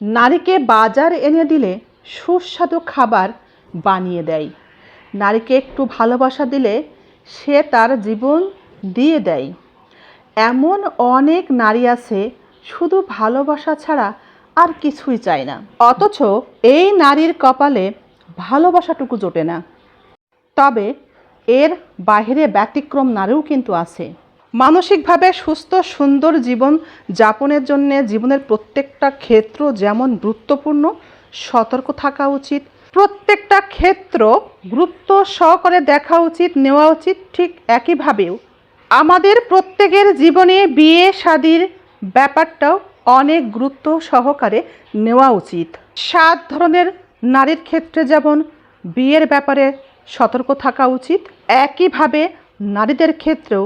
নারীকে বাজার এনে দিলে সুস্বাদু খাবার বানিয়ে দেয়। নারীকে একটু ভালোবাসা দিলে সে তার জীবন দিয়ে দেয়। এমন অনেক নারী আছে, শুধু ভালোবাসা ছাড়া আর কিছুই চায় না। অথচ এই নারীর কপালে ভালোবাসাটুকু জোটে না। তবে এর বাইরে ব্যতিক্রম নারীও কিন্তু আছে। মানসিকভাবে সুস্থ, সুন্দর জীবন যাপনের জন্য জীবনের প্রত্যেকটা ক্ষেত্র যেমন গুরুত্বপূর্ণ, সতর্ক থাকা উচিত। প্রত্যেকটা ক্ষেত্র গুরুত্ব সহকারে দেখা উচিত, নেওয়া উচিত, ঠিক একইভাবেও। আমাদের প্রত্যেকের জীবনে বিয়ে শাদির ব্যাপারটাও অনেক গুরুত্ব সহকারে নেওয়া উচিত। সাত ধরনের নারীর ক্ষেত্রে যেমন বিয়ের ব্যাপারে সতর্ক থাকা উচিত, একইভাবে নারীদের ক্ষেত্রেও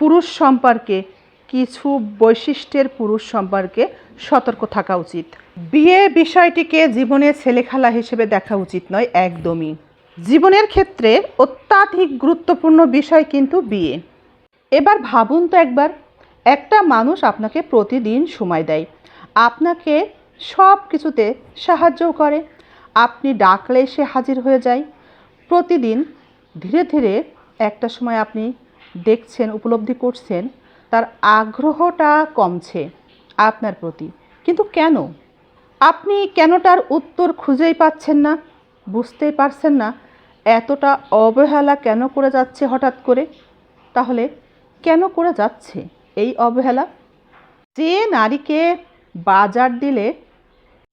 পুরুষ সম্পর্কে, কিছু বৈশিষ্ট্যের পুরুষ সম্পর্কে সতর্ক থাকা উচিত। বিয়ে বিষয়টিকে জীবনে ছেলেখেলা হিসেবে দেখা উচিত নয়, একদমই। জীবনের ক্ষেত্রে অত্যাধিক গুরুত্বপূর্ণ বিষয় কিন্তু বিয়ে। এবার ভাবুন তো একবার, একটা মানুষ আপনাকে প্রতিদিন সময় দেয়। আপনাকে সব কিছুতে সাহায্য করে। আপনি ডাকলে সে হাজির হয়ে যায়। প্রতিদিন ধীরে ধীরে একটা সময় আপনি দেখছেন, উপলব্ধি করছেন, তার আগ্রহটা কমছে আপনার প্রতি। কিন্তু কেন? আপনি কেন তার উত্তর খুঁজেই পাচ্ছেন না, বুঝতেই পারছেন না, এতটা অবহেলা কেন করে যাচ্ছে হঠাৎ করে? তাহলে কেন করে যাচ্ছে এই অবহেলা? যে নারীকে বাজার দিলে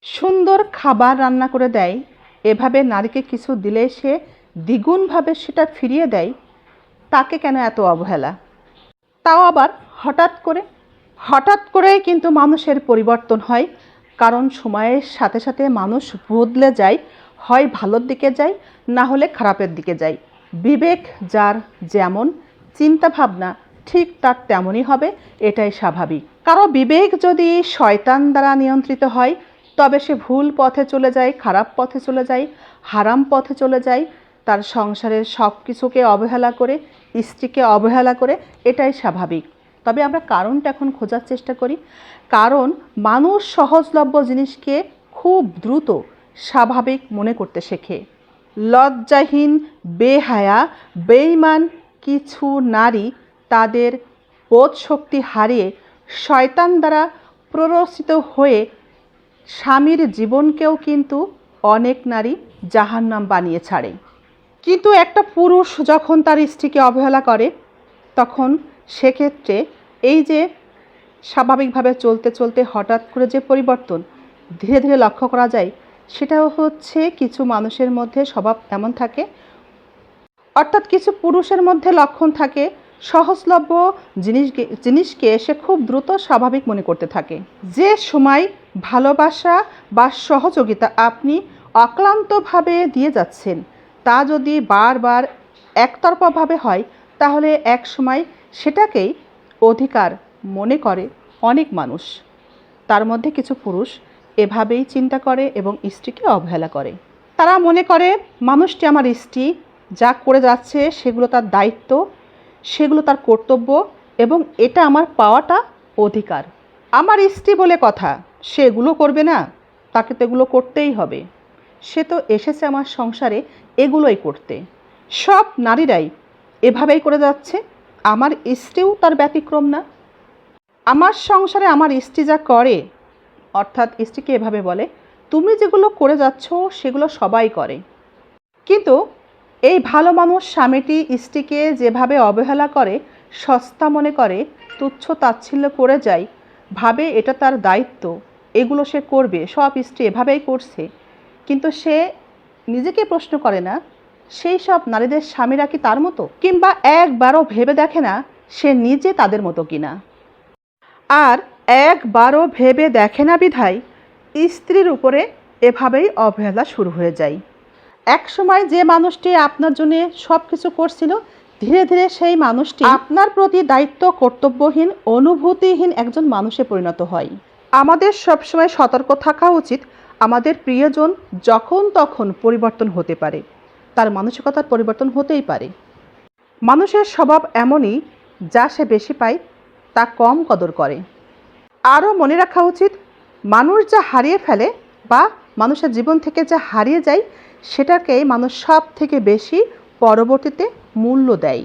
সুন্দর খাবার রান্না করে দেয়, এভাবে নারীকে কিছু দিলে সে দ্বিগুণভাবে সেটা ফিরিয়ে দেয় তাকে কেন এত অবহেলা? তাও আবার হঠাৎ করে? হঠাৎ করেই কিন্তু মানুষের পরিবর্তন হয়, কারণ সময়ের সাথে সাথে মানুষ বদলে যায়, হয় ভালোর দিকে যায়, না হলে খারাপের দিকে যায়। বিবেক যার যেমন চিন্তা ভাবনা ঠিক তার তেমনই হবে, এটাই স্বাভাবিক। কারও বিবেক যদি শয়তান দ্বারা নিয়ন্ত্রিত হয়, তবে সে ভুল পথে চলে যায়, খারাপ পথে চলে যায়, হারাম পথে চলে যায়, তার সংসারের সব কিছুকে অবহেলা করে স্ত্রীকে অবহেলা করে এটাই স্বাভাবিক। তবে আমরা কারণটা এখন খোঁজার চেষ্টা করি। কারণ মানুষ সহজলভ্য জিনিসকে খুব দ্রুত স্বাভাবিক মনে করতে শেখে। লজ্জাহীন, বেহায়া বেইমান কিছু নারী তাদের বোধ শক্তি হারিয়ে শয়তান দ্বারা প্ররোচিত হয়ে স্বামীর জীবনকেও কিন্তু অনেক নারী জাহান্নাম বানিয়ে ছাড়ে। কিন্তু একটা পুরুষ যখন তার স্ত্রীকে অবহেলা করে, তখন সেক্ষেত্রে এই যে স্বাভাবিকভাবে চলতে চলতে হঠাৎ করে যে পরিবর্তন ধীরে ধীরে লক্ষ্য করা যায়, সেটাও হচ্ছে কিছু মানুষের মধ্যে স্বভাব এমন থাকে, অর্থাৎ কিছু পুরুষের মধ্যে লক্ষণ থাকে, সহজলভ্য জিনিসকে জিনিসকে সে খুব দ্রুত স্বাভাবিক মনে করতে থাকে। যে সময় ভালোবাসা বা সহযোগিতা আপনি অক্লান্তভাবে দিয়ে যাচ্ছেন তা যদি বারবার একতরফাভাবে হয়, তাহলে এক সময় সেটাকেই অধিকার মনে করে অনেক মানুষ। তার মধ্যে কিছু পুরুষ এভাবেই চিন্তা করে এবং স্ত্রীকে অবহেলা করে। তারা মনে করে, মানুষটি আমার স্ত্রী, যা করে যাচ্ছে সেগুলো তার দায়িত্ব, সেগুলো তার কর্তব্য এবং এটা আমার পাওয়াটা অধিকার। আমার স্ত্রী বলে কথা সেগুলো করবে না, তাকে তো এগুলো করতেই হবে। সে তো এসেছে আমার সংসারে এগুলোই করতে। সব নারীরাই এভাবেই করে যাচ্ছে। আমার স্ত্রীও তার ব্যতিক্রম না। আমার সংসারে আমার স্ত্রী যা করে, অর্থাৎ স্ত্রীকে এভাবে বলে, তুমি যেগুলো করে যাচ্ছ সেগুলো সবাই করে। কিন্তু এই ভালো মানুষ স্বামীটি স্ত্রীকে যেভাবে অবহেলা করে, সস্তা মনে করে, তুচ্ছ তাচ্ছিল্য করে যায়, ভাবে এটা তার দায়িত্ব, এগুলো সে করবে, সব স্ত্রী এভাবেই করছে। কিন্তু সে নিজেকে প্রশ্ন করে না, সেই সব নারীদের স্বামীরা কি তার মতো? কিংবা একবারও ভেবে দেখে না সে নিজে তাদের মতো কিনা আর একবারও ভেবে দেখে না বিধায় স্ত্রীর উপরে এভাবেই অবহেলা শুরু হয়ে যায়। এক সময় যে মানুষটি আপনার জন্য সব কিছু করছিল, ধীরে ধীরে সেই মানুষটি আপনার প্রতি দায়িত্ব, কর্তব্যহীন, অনুভূতিহীন একজন মানুষে পরিণত হয়। আমাদের সবসময় সতর্ক থাকা উচিত আমাদের প্রিয়জন যখন তখন পরিবর্তন হতে পারে। তার মানসিকতার পরিবর্তন হতেই পারে। মানুষের স্বভাব এমনই, যা সে বেশি পায়, তা কম কদর করে। আরও মনে রাখা উচিত, মানুষ যা হারিয়ে ফেলে বা মানুষের জীবন থেকে যা হারিয়ে যায় সেটাকেই মানুষ সব থেকে বেশি পরবর্তীতে মূল্য দেয়।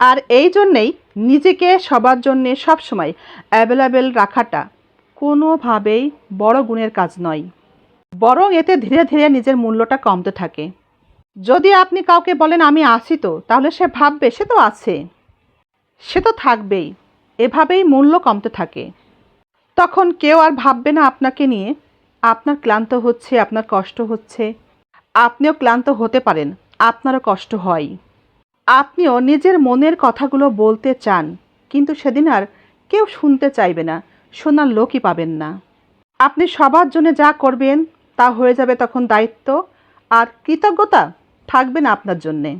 আর এই জন্যেই নিজেকে সবার জন্যে সবসময় অ্যাভেলেবেল রাখাটা কোনোভাবেই বড় গুণের কাজ নয়। বরং এতে ধীরে ধীরে নিজের মূল্যটা কমতে থাকে। যদি আপনি কাউকে বলেন, আমি আসি তো, তাহলে সে ভাববে, সে তো আছে। সে তো থাকবেই। এভাবেই মূল্য কমতে থাকে। তখন কেউ আর ভাববে না আপনাকে নিয়ে, আপনার ক্লান্ত হচ্ছে, আপনার কষ্ট হচ্ছে। আপনিও ক্লান্ত হতে পারেন, আপনারও কষ্ট হয়। আপনিও নিজের মনের কথাগুলো বলতে চান, কিন্তু সেদিন আর কেউ শুনতে চাইবে না, শোনার লোকই পাবেন না। আপনি সবার জন্য যা করবেন তা হয়ে যাবে তখন দায়িত্ব আর কৃতজ্ঞতা থাকবে না আপনার জন্যে।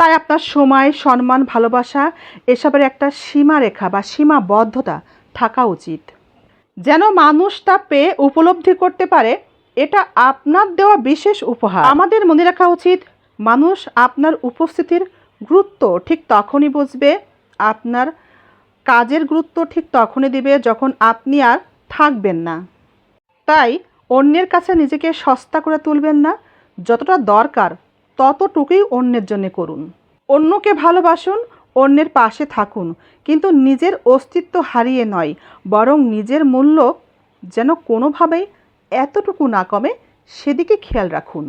তাই আপনার সময়, সম্মান, ভালোবাসা এসবের একটা সীমারেখা বা সীমাবদ্ধতা থাকা উচিত। যেন মানুষ তা পেয়ে উপলব্ধি করতে পারে, এটা আপনার দেওয়া বিশেষ উপহার। আমাদের মনে রাখা উচিত, মানুষ আপনার উপস্থিতির গুরুত্ব ঠিক তখনই বুঝবে, আপনার কাজের গুরুত্ব ঠিক তখনই দিবে যখন আপনি আর থাকবেন না। তাই অন্যের কাছে নিজেকে সস্তা করে তুলবেন না। যতটা দরকার ততটুকুই অন্যের জন্য করুন। অন্যকে ভালোবাসুন, অন্যের পাশে থাকুন। কিন্তু নিজের অস্তিত্ব হারিয়ে নয়, বরং নিজের মূল্য যেন কোনোভাবেই এতটুকু না কমে, সেদিকে খেয়াল রাখুন।